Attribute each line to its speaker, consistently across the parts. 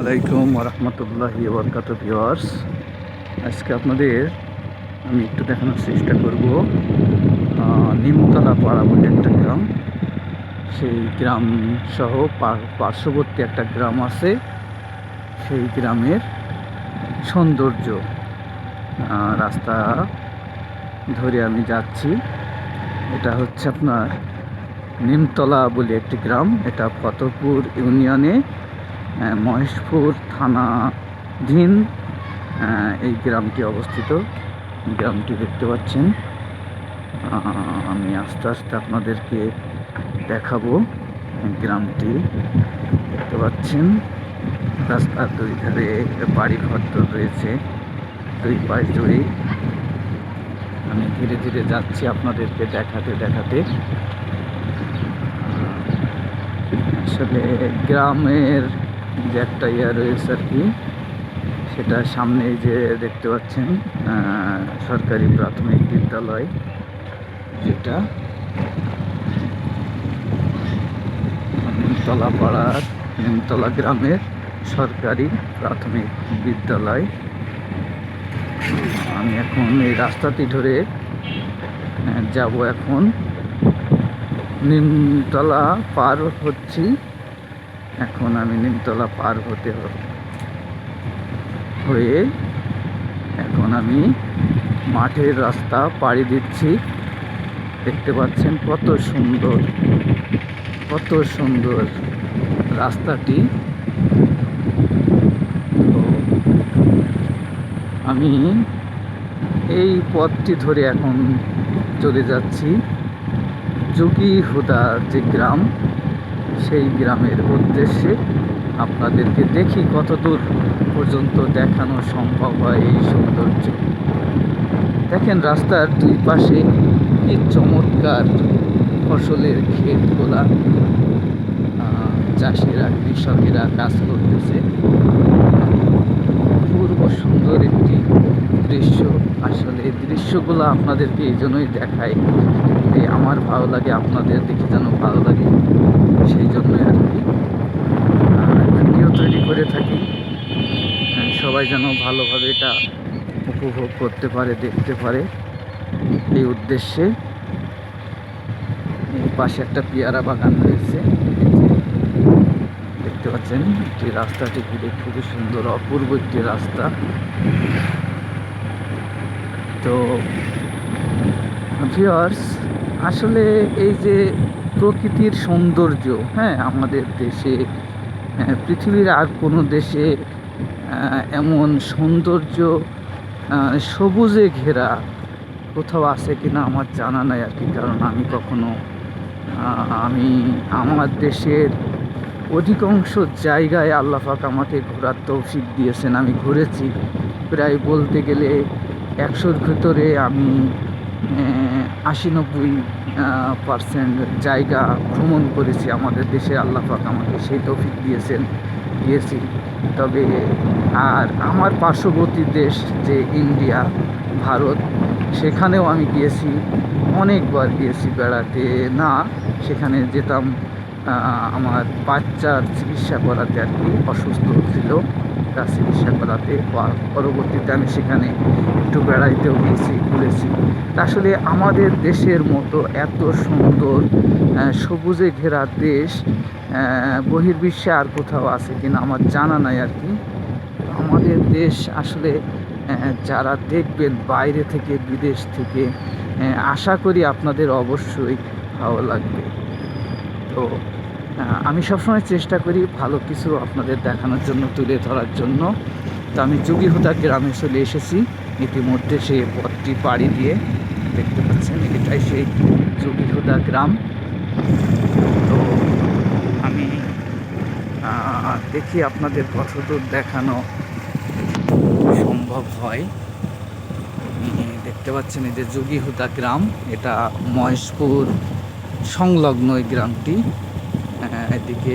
Speaker 1: আলাইকুম রহমতুল্লাহ বরকাত ভিওয়ার্স আজকে আপনাদের আমি একটু দেখানোর চেষ্টা করব নিমতলা পাড়া বলে একটা গ্রাম। সেই গ্রাম সহ পার্শ্ববর্তী একটা গ্রাম আছে। সেই গ্রামের সৌন্দর্য রাস্তা ধরে আমি যাচ্ছি। এটা হচ্ছে আপনার নিমতলা বলে একটি গ্রাম। এটা ফতপুর ইউনিয়নে মহেশপুর থানাধীন এই গ্রামটি অবস্থিত। গ্রামটি দেখতে পাচ্ছেন। আমি আস্তে আস্তে আপনাদেরকে দেখাবো গ্রামটি। দেখতে পাচ্ছেন, রাস্তার দুই ধারে বাড়ি ঘর রয়েছে, দুই পাশ জুড়ে। আমি ধীরে ধীরে যাচ্ছি আপনাদেরকে দেখাতে দেখাতে। আসলে গ্রামের যে একটা ইয়া রয়েছে আর কি, সেটা সামনে যে দেখতে পাচ্ছেন সরকারি প্রাথমিক বিদ্যালয় যেটা। নিমতলা পাড়ার নিমতলা গ্রামের সরকারি প্রাথমিক বিদ্যালয়। আমি এখন এই রাস্তাটি ধরে যাব এখন। নিমতলা পার হচ্ছি। এখন আমি নিমতলা পার হতে হয়ে এখন আমি মাঠের রাস্তা পাড়ি দিচ্ছি। দেখতে পাচ্ছেন কত সুন্দর কত সুন্দর রাস্তাটি। আমি এই পথটি ধরে এখন চলে যাচ্ছি। যোগী হুদা যে গ্রাম সেই গ্রামের উদ্দেশ্যে আপনাদেরকে দেখি কত দূর পর্যন্ত দেখানো সম্ভব হয় এই সৌন্দর্য। দেখেন রাস্তার দুই পাশে এই চমৎকার ফসলের ক্ষেতগুলা। চাষিরা, কৃষকেরা কাজ করতেছে। পূর্ব সুন্দর একটি দৃশ্য। আসলে এই দৃশ্যগুলো আপনাদেরকে এই জন্যই দেখায় আমার ভালো লাগে, আপনাদের দেখে যেন ভালো লাগে সেই জন্যই আর কি ভিডিও তৈরি করে থাকি আহ, সবাই যেন ভালোভাবে এটা উপভোগ করতে পারে দেখতে পারে। এই উদ্দেশ্যে পাশে একটা পেয়ারা বাগান রয়েছে। দেখতে পাচ্ছেন এই রাস্তাটি ঘিরে খুবই সুন্দর অপূর্ব একটি রাস্তা। তো ভিওয়ার্স আসলে এই যে প্রকৃতির সৌন্দর্য হ্যাঁ আমাদের দেশে হ্যাঁ, পৃথিবীর আর কোনো দেশে এমন সৌন্দর্য সবুজে ঘেরা কোথাও আছে কি না আমার জানা নাই আর কি, কারণ আমি কখনো আমি আমার দেশের অধিকাংশ জায়গায় আল্লাহাক আমাকে ঘোরার তৌফিক দিয়েছেন। আমি ঘুরেছি প্রায় বলতে গেলে একশোর ভিতরে আমি আশি নব্বই পার্সেন্ট জায়গা ভ্রমণ করেছি। আমাদের দেশে আল্লাহাক আমাকে সেই তৌফিক দিয়েছেন, দিয়েছি। তবে আর আমার পার্শ্ববর্তী দেশ যে ইন্ডিয়া, ভারত, সেখানেও আমি গিয়েছি, অনেকবার গিয়েছি বেড়াতে। না, সেখানে যেতাম আমার বাচ্চার চিকিৎসা করাতে আর কি, অসুস্থ ছিল, তার চিকিৎসা করাতে। পর- পরবর্তীতে আমি সেখানে একটু বেড়াইতেও গিয়েছি, ঘুরেছি। আসলে আমাদের দেশের মতো এত সুন্দর সবুজে ঘেরা দেশ বহির্বিশ্বে আর কোথাও আছে কিনা আমার জানা নাই আর কি। আমাদের দেশ আসলে যারা দেখবেন বাইরে থেকে, বিদেশ থেকে আশা করি আপনাদের অবশ্যই ভালো লাগবে। তো আমি সবসময় চেষ্টা করি ভালো কিছু আপনাদের দেখানোর জন্য, তুলে ধরার জন্য। তো আমি যোগীহুদা গ্রামে চলে এসেছি। ইতিমধ্যে সেই পথটি পাড়ি দিয়ে দেখতে পাচ্ছেন, এটাই সেই যোগীহুদা গ্রাম। তো আমি দেখি আপনাদের কতদূর দেখানো সম্ভব হয়। দেখতে পাচ্ছেন এই যে যোগীহুদা গ্রাম এটা মহেশপুর সংলগ্ন এই গ্রামটি। আহ, এদিকে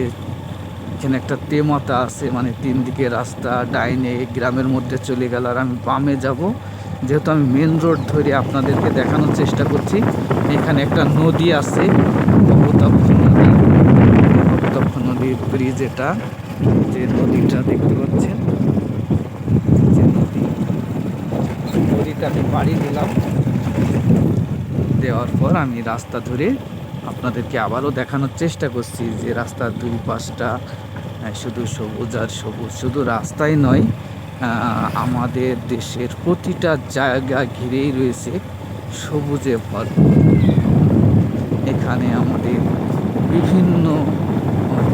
Speaker 1: এখানে একটা তেমতা আছে মানে তিন দিকে রাস্তা ডাইনে গ্রামের মধ্যে চলে গেল আর আমি বামে যাব। যেহেতু আমি মেন রোড ধরে আপনাদেরকে দেখানোর চেষ্টা করছি এখানে একটা নদী আছে কপোতাক্ষ নদী। নদীর ব্রিজ এটা যে নদীটা দেখতে পাচ্ছেন যে নদী নদীটাকে বাড়ি দিলাম। দেওয়ার পর আমি রাস্তা ধরে আপনাদেরকে আবারও দেখানোর চেষ্টা করছি যে রাস্তার দুই পাশটা শুধু সবুজ আর সবুজ, শুধু রাস্তাই নয় আমাদের দেশের প্রতিটা জায়গা ঘিরেই রয়েছে সবুজে ভরপুর। এখানে আমাদের বিভিন্ন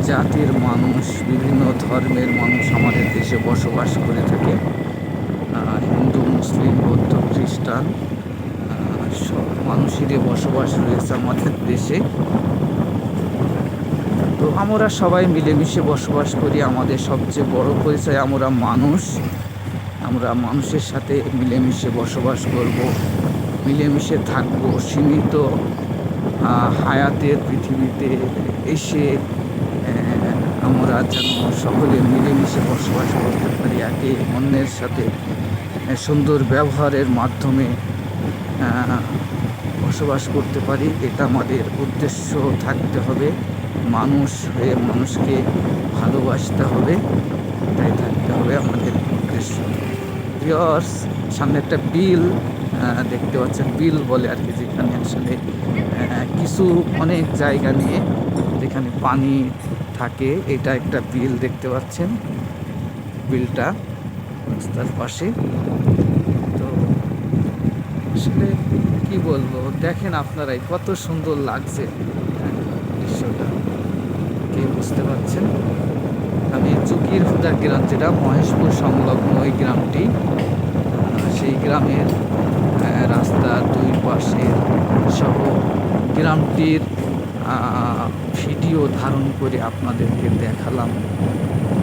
Speaker 1: জাতির মানুষ, বিভিন্ন ধর্মের মানুষ আমাদের দেশে বসবাস করে থাকে। মুসলিম, বৌদ্ধ, খ্রিস্টান সব মানুষেরই বসবাস রয়েছে আমাদের দেশে। তো আমরা সবাই মিলেমিশে বসবাস করি, আমাদের সবচেয়ে বড় পরিচয় আমরা মানুষ। আমরা মানুষের সাথে মিলেমিশে বসবাস করব, মিলেমিশে থাকব, সীমিত হায়াতের পৃথিবীতে এসে আমরা যেন সকলে মিলেমিশে বসবাস করতে পারি, একে অন্যের সাথে সুন্দর ব্যবহারের মাধ্যমে বসবাস করতে পারি। এটা আমাদের উদ্দেশ্য থাকতে হবে। মানুষ হয়ে মানুষকে ভালোবাসতে হবে। এটাই থাকতে হবে আমাদের উদ্দেশ্য। ভিওর্স সামনে একটা বিল দেখতে পাচ্ছেন। বিল বলে আর কি যেখানে আসলে কিছু অনেক জায়গা নিয়ে যেখানে পানি থাকে। এটা একটা বিল দেখতে পাচ্ছেন। বিলটা। রাস্তার পাশে। তো আসলে কি বলব দেখেন আপনারাই কত সুন্দর লাগছে। হ্যাঁ, দৃশ্যটা। কে বুঝতে পারছেন? আমি চুকির হুদা গ্রাম যেটা মহেশপুর সংলগ্ন ওই গ্রামটি সেই গ্রামের আহ, রাস্তার দুই পাশে সহ গ্রামটির ভিডিও ধারণ করে আপনাদেরকে দেখালাম।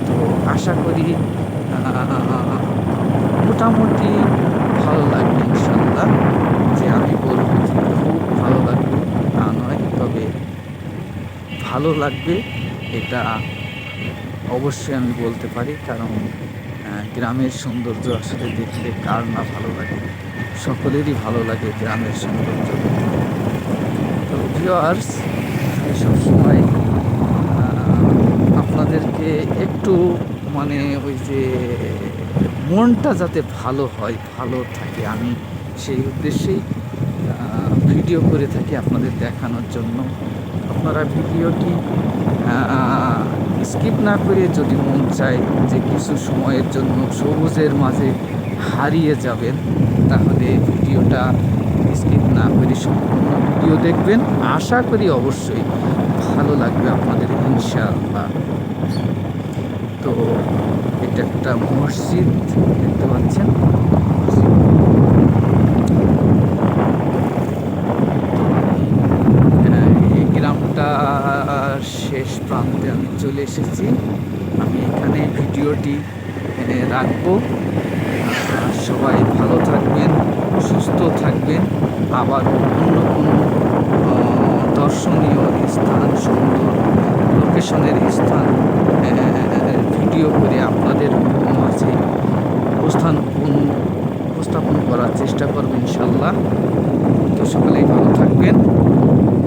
Speaker 1: তো আশা করি মোটামুটি ভালো লাগবে ইনশাল্লাহ যে আমি বলব যে খুব ভালো লাগবে, তা নয়, তবে ভালো লাগবে এটা অবশ্যই আমি বলতে পারি, কারণ গ্রামের সৌন্দর্য আসলে দেখলে কার না ভালো লাগে, সকলেরই ভালো লাগে গ্রামের সৌন্দর্য তো ভিওয়ার্স সবসময় আপনাদেরকে একটু মানে ওই যে মনটা যাতে ভালো হয়, ভালো থাকে, আমি সেই উদ্দেশ্যেই ভিডিও করে থাকি আপনাদের দেখানোর জন্য। আপনারা ভিডিওটি স্কিপ না করে যদি মন চায় যে কিছু সময়ের জন্য সবুজের মাঝে হারিয়ে যাবেন, তাহলে ভিডিওটা স্কিপ না করে সম্পূর্ণ ভিডিও দেখবেন। আশা করি অবশ্যই ভালো লাগবে আপনাদের, ইনশাআল্লাহ। তো এটা একটা মসজিদ দেখতে পাচ্ছেন। এই গ্রামটা শেষ প্রান্তে আমি চলে এসেছি। আমি এখানে ভিডিওটি রাখব। সবাই ভালো থাকবেন, সুস্থ থাকবেন। আবার অন্য কোনো দর্শনীয় স্থান, সুন্দর লোকেশনের স্থান ভিডিও করে আপনাদের মাঝে উপস্থান উপস্থাপন করার চেষ্টা করবেন ইনশাল্লাহ। তো সকলেই ভালো থাকবেন।